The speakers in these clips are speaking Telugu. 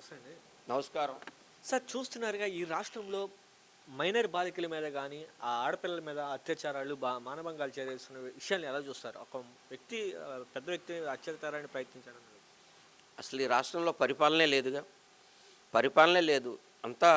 నమస్తే అండి. నమస్కారం. సార్ చూస్తున్నారుగా ఈ రాష్ట్రంలో మైనర్ బాలికల మీద కానీ ఆ ఆడపిల్లల మీద అత్యాచారాలు బా మానభంగాలు చేస్తున్న విషయాన్ని ఎలా చూస్తారు? ఒక వ్యక్తి పెద్ద వ్యక్తి అత్యాచారాన్ని ప్రయత్నించడం అసలు ఈ రాష్ట్రంలో పరిపాలనే లేదుగా. పరిపాలనే లేదు. అంతా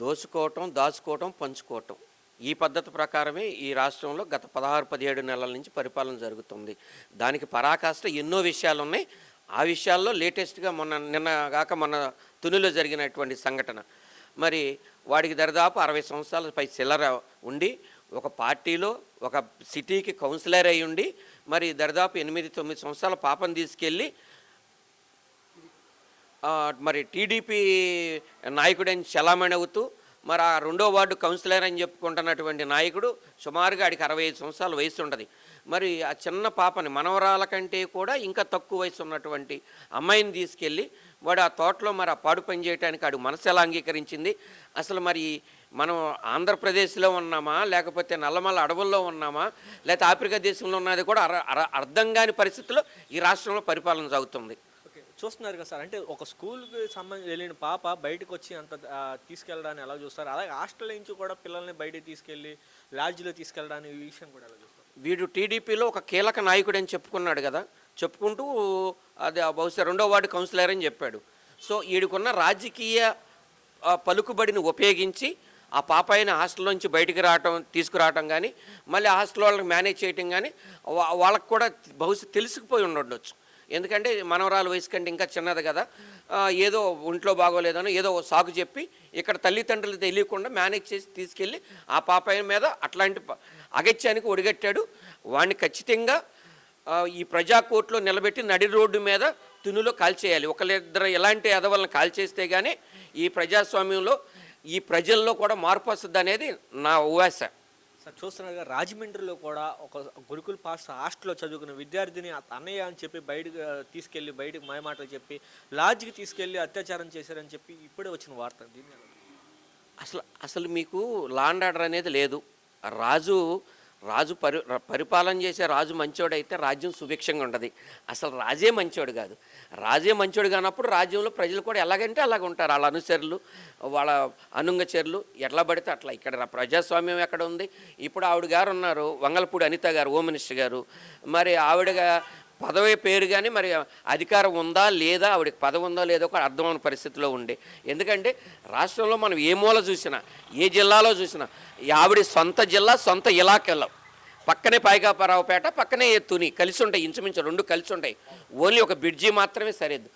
దోచుకోవటం దాచుకోవటం పంచుకోవటం. ఈ పద్ధతి ప్రకారమే ఈ రాష్ట్రంలో గత పదహారు పదిహేడు నెలల నుంచి పరిపాలన జరుగుతుంది. దానికి పరాకాష్ట ఎన్నో విషయాలు ఉన్నాయి ఆ విషయాల్లో లేటెస్ట్గా మొన్న నిన్న కాక మొన్న తునిలో జరిగినటువంటి సంఘటన. మరి వాడికి దరిదాపు అరవై సంవత్సరాల పై చిల్లర ఉండి ఒక పార్టీలో ఒక సిటీకి కౌన్సిలర్ అయి ఉండి మరి దరిదాపు ఎనిమిది తొమ్మిది సంవత్సరాల పాపను తీసుకెళ్ళి మరి టీడీపీ నాయకుడని చలామణి అవుతూ మరి ఆ రెండో వార్డు కౌన్సిలర్ అని చెప్పుకుంటున్నటువంటి నాయకుడు సుమారుగా ఆడికి అరవై ఐదు సంవత్సరాల వయసు ఉంటుంది. మరి ఆ చిన్న పాపని మనవరాల కంటే కూడా ఇంకా తక్కువ వయసు ఉన్నటువంటి అమ్మాయిని తీసుకెళ్ళి వాడు ఆ తోటలో మరి ఆ పాడు పని చేయడానికి ఆడు మనసు ఎలా అంగీకరించింది? అసలు మరి మనం ఆంధ్రప్రదేశ్లో ఉన్నామా? లేకపోతే నల్లమల అడవుల్లో ఉన్నామా? లేకపోతే ఆఫ్రికా దేశంలో ఉన్నది కూడా అర అర- అర్థం కాని పరిస్థితిలో ఈ రాష్ట్రంలో పరిపాలన సాగుతుంది. చూస్తున్నారు కదా సార్. అంటే ఒక స్కూల్కి సంబంధించి వెళ్ళిన పాప బయటకు వచ్చి అంత తీసుకెళ్ళడాన్ని ఎలా చూస్తారు? అలాగే హాస్టల్ నుంచి కూడా పిల్లల్ని బయటకి తీసుకెళ్ళి లాడ్జ్లో తీసుకెళ్ళడానికి ఈ విషయం కూడా ఎలా చూస్తారు? వీడు టీడీపీలో ఒక కీలక నాయకుడు అని చెప్పుకున్నాడు కదా. చెప్పుకుంటూ అది బహుశా రెండో వార్డు కౌన్సిలర్ అని చెప్పాడు. సో వీడికున్న రాజకీయ పలుకుబడిని ఉపయోగించి ఆ పాప అయిన హాస్టల్లో నుంచి బయటికి రావటం తీసుకురావటం కానీ మళ్ళీ హాస్టల్ వాళ్ళకి మేనేజ్ చేయటం కానీ వా- వాళ్ళకు కూడా బహుశా తెలిసిపోయి ఉండొచ్చు. ఎందుకంటే మనవరాలు వయసు కంటే ఇంకా చిన్నది కదా. ఏదో ఒంట్లో బాగోలేదని ఏదో సాగు సాకు చెప్పి ఇక్కడ తల్లిదండ్రులు తెలియకుండా మేనేజ్ చేసి తీసుకెళ్ళి ఆ పాపాయి మీద అట్లాంటి అగత్యానికి ఒడిగట్టాడు. వాడిని ఖచ్చితంగా ఈ ప్రజా కోర్టులో నిలబెట్టి నడి రోడ్డు మీద తునులో కాల్చేయాలి. ఒకళ్ళిద్దరు ఎలాంటి ఎదవలను కాల్చేస్తే కానీ ఈ ప్రజాస్వామ్యంలో ఈ ప్రజల్లో కూడా మార్పు వస్తుంది అనేది నా ఉవాస. సార్ చూస్తున్నారు రాజమండ్రిలో కూడా ఒక గురుకుల పాస్ హాస్టల్లో చదువుకున్న విద్యార్థిని అన్నయ్య అని చెప్పి బయటకు తీసుకెళ్ళి బయటకు మాయమాటలు చెప్పి లాడ్జ్కి తీసుకెళ్ళి అత్యాచారం చేశారని చెప్పి ఇప్పుడే వచ్చిన వార్త. దీన్ని అసలు అసలు మీకు లాండ్ ఆర్డర్ అనేది లేదు. రాజు రాజు పరి పరిపాలన చేసే రాజు మంచోడైతే రాజ్యం సుభిక్షంగా ఉండదు అసలు రాజే మంచోడు కాదు. రాజే మంచోడు కానప్పుడు రాజ్యంలో ప్రజలు కూడా ఎలాగంటే అలాగ ఉంటారు. వాళ్ళ అనుచరులు వాళ్ళ అనుంగచరులు ఎట్లా పడితే అట్లా. ఇక్కడ ప్రజాస్వామ్యం ఎక్కడ ఉంది? ఇప్పుడు ఆవిడ గారు ఉన్నారు వంగలపూడి అనిత గారు హోమ్ మినిస్టర్ గారు. మరి ఆవిడగా పదవి పేరు కానీ మరి అధికారం ఉందా లేదా? ఆవిడకి పదవి ఉందా లేదో ఒక అర్థమైన పరిస్థితిలో ఉండే. ఎందుకంటే రాష్ట్రంలో మనం ఏ మూల చూసినా ఏ జిల్లాలో చూసినా ఆవిడ సొంత జిల్లా సొంత ఇలాకెళ్ళం. పక్కనే పైగాపరావుపేట పక్కనే తుని కలిసి ఉంటాయి ఇంచుమించు రెండు కలిసి ఉంటాయి. ఓన్లీ ఒక బ్రిడ్జి మాత్రమే సరిద్దు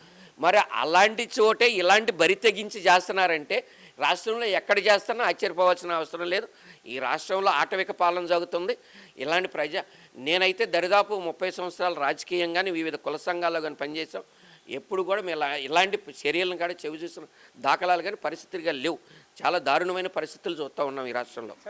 మరి అలాంటి చోటే ఇలాంటి బరి తెగించి చేస్తున్నారంటే రాష్ట్రంలో ఎక్కడ చేస్తున్నా ఆశ్చర్యపోవాల్సిన అవసరం లేదు. ఈ రాష్ట్రంలో ఆటవిక పాలన జరుగుతుంది. ఇలాంటి ప్రజ నేనైతే దరిదాపు ముప్పై సంవత్సరాలు రాజకీయంగానే వివిధ కుల సంఘాల్లో కానీ పనిచేసాం ఎప్పుడు కూడా మేము ఇలా ఇలాంటి చర్యలను కూడా చెవి చూసిన దాఖలాలు కానీ పరిస్థితులుగా లేవు. చాలా దారుణమైన పరిస్థితులు చూస్తూ ఉన్నాం ఈ రాష్ట్రంలో.